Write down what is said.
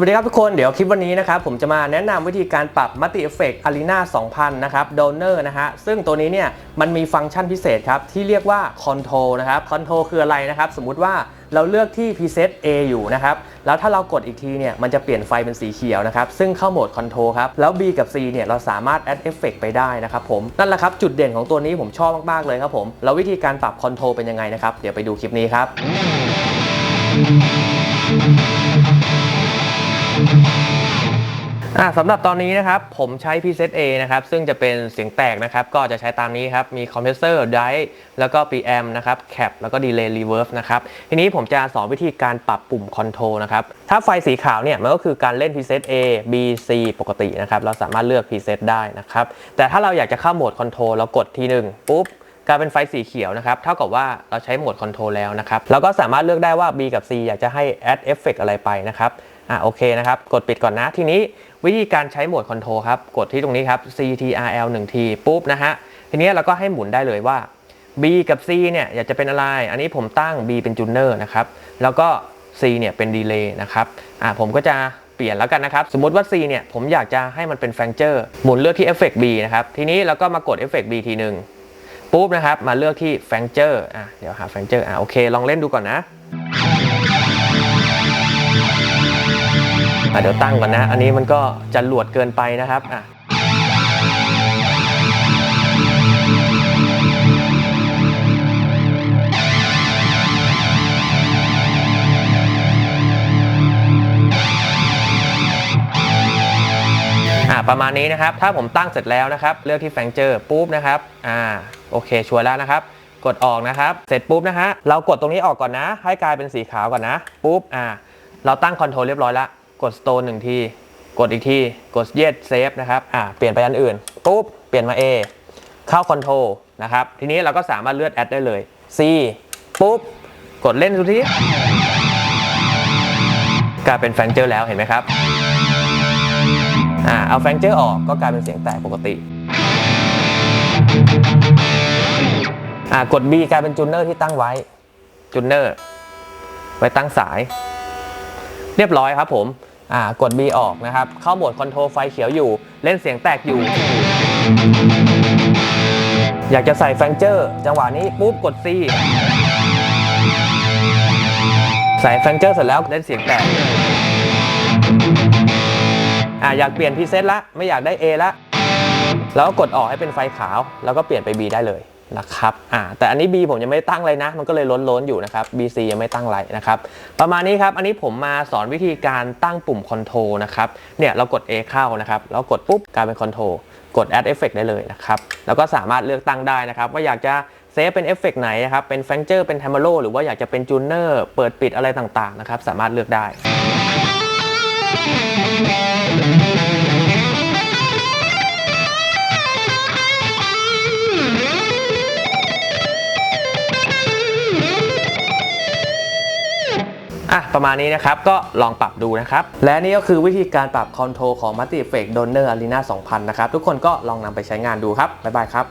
วัสดีครับทุกคนเดี๋ยวคลิปวันนี้นะครับผมจะมาแนะนำวิธีการปรับมัตติเอฟเฟกต์อารีนา2000 นะครับโดเนอร์นะฮะซึ่งตัวนี้เนี่ยมันมีฟังก์ชันพิเศษครับ ที่เรียกว่าคอนโทรนะครับคอนโทรคืออะไรนะครับ สมมุติว่าเราเลือกที่ preset A อยู่นะครับ แล้วถ้าเรากดอีกทีเนี่ย มันจะเปลี่ยนไฟเป็นสีเขียวนะครับ ซึ่งเข้าโหมดคอนโทรครับ แล้ว B กับ C เนี่ย เราสามารถ add effect ไปได้นะครับผม นั่นแหละครับ จุดเด่นของตัวนี้ผมชอบมาก ๆ เลยครับผม แล้ววิธีการปรับคอนโทรเป็นยังไงนะครับ เดี๋ยวไปดูคลิปนี้ครับ สำหรับตอนนี้นะครับผมใช้ preset A นะครับซึ่งจะเป็นเสียงแตกนะครับก็จะใช้ตามนี้ครับมี compressor drive แล้วก็ PM นะครับ cap แล้วก็ delay reverb นะครับทีนี้ผมจะสอนวิธีการปรับปุ่ม control นะครับถ้าไฟสีขาวเนี่ยมันก็คือการเล่น preset A B C ปกตินะครับเราสามารถเลือก preset ได้นะครับแต่ถ้าเราอยากจะเข้าโหมด control เรากดทีหนึ่งปุ๊บกลายเป็นไฟสีเขียวนะครับ เท่ากับว่าเราใช้โหมดคอนโทรลแล้วนะครับ เราก็สามารถเลือกได้ว่า B กับ C อยากจะให้ add effect อะไรไปนะครับ อะโอเคนะครับกดปิดก่อนนะทีนี้วิธีการใช้โหมดคอนโทรครับกดที่ตรงนี้ครับ CTRL 1ทีปุ๊บนะฮะทีนี้เราก็ให้หมุนได้เลยว่า B กับ C เนี่ยอยากจะเป็นอะไร อันนี้ผมตั้ง B เป็นจูเนอร์นะครับแล้วก็ C เนี่ยเป็นดีเลย์นะครับอะผมก็จะเปลี่ยนแล้วกันนะครับ สมมติว่า C เนี่ยผมอยากจะให้มันเป็นแฟงเจอร์หมุนเลือกที่ Effect B นะครับทีนี้เราก็มากด Effect B ทีหนึ่งปุ๊บนะครับมาเลือกที่แฟงเจอร์อะเดี๋ยวหาแฟงเจอร์อะโอเคลองเล่นดูก่อนนะ เดี๋ยวตั้งก่อนนะ อันนี้มันก็จะหลวดเกินไปนะครับอะประมาณนี้นะครับ ถ้าผมตั้งเสร็จแล้วนะครับ เลือกที่แฟงเจอร์ปุ๊บนะครับ อ่า โอเค ชัวร์แล้วนะครับ กดออกนะครับ เสร็จปุ๊บนะฮะ เรากดตรงนี้ออกก่อนนะ ให้กลายเป็นสีขาวก่อนนะ ปุ๊บ อ่า เราตั้งคอนโทรลเรียบร้อยแล้ว กด store หนึ่งที กดอีกที กด yes save นะครับ อ่า เปลี่ยนไปอันอื่น ปุ๊บ เปลี่ยนมา A เข้า control นะครับ ทีนี้เราก็สามารถเลือน add ได้เลย C ปุ๊บ กดเล่นดูทีกลายเป็นแฟงเจอร์แล้วเห็นไหมครับ อ่า เอาแฟงเจอร์ออกก็กลายเป็นเสียงแตกปกติอ่ากด B กลายเป็นจูเนอร์ที่ตั้งไว้ จูเนอร์ ไว้ตั้งสาย เรียบร้อยครับผม อ่ากด B ออกนะครับ เข้าโหมดคอนโทรลไฟเขียวอยู่ เล่นเสียงแตกอยู่ อยากจะใส่แฟงเจอร์ จังหวะนี้ปุ๊บกด C ใส่แฟงเจอร์เสร็จแล้วเล่นเสียงแตกอ่าอยากเปลี่ยนพรีเซตละไม่อยากได้ A ละแล้วก็กดออกให้เป็นไฟขาว แล้วก็เปลี่ยนไป B ได้เลย นะครับอ่าแต่อันนี้ B ผมยังไม่ตั้งเลยนะ มันก็เลยล้นๆอยู่นะครับ BC ยังไม่ตั้งไรนะครับ ประมาณนี้ครับ อันนี้ผมมาสอนวิธีการตั้งปุ่มคอนโทรนะครับ เนี่ยเรากด A เข้านะครับ แล้วกดปุ๊บกลายเป็นคอนโทรกด add effect ได้เลยนะครับ แล้วก็สามารถเลือกตั้งได้นะครับ ว่าอยากจะเซฟเป็นเอฟเฟกไหนนะครับ เป็นแฟงเจอร์ เป็น t ทม m โ r หรือว่าอยากจะเป็นจูเนอร์ เปิดปิดอะไรต่างๆนะครับ สามารถเลือกได้ ประมาณนี้นะครับ ก็ลองปรับดูนะครับ และนี่ก็คือวิธีการปรับคอนโทรลของ Multi Effect Donor Arena 2000 นะครับ ทุกคนก็ลองนำไปใช้งานดูครับ บ๊ายบายครับ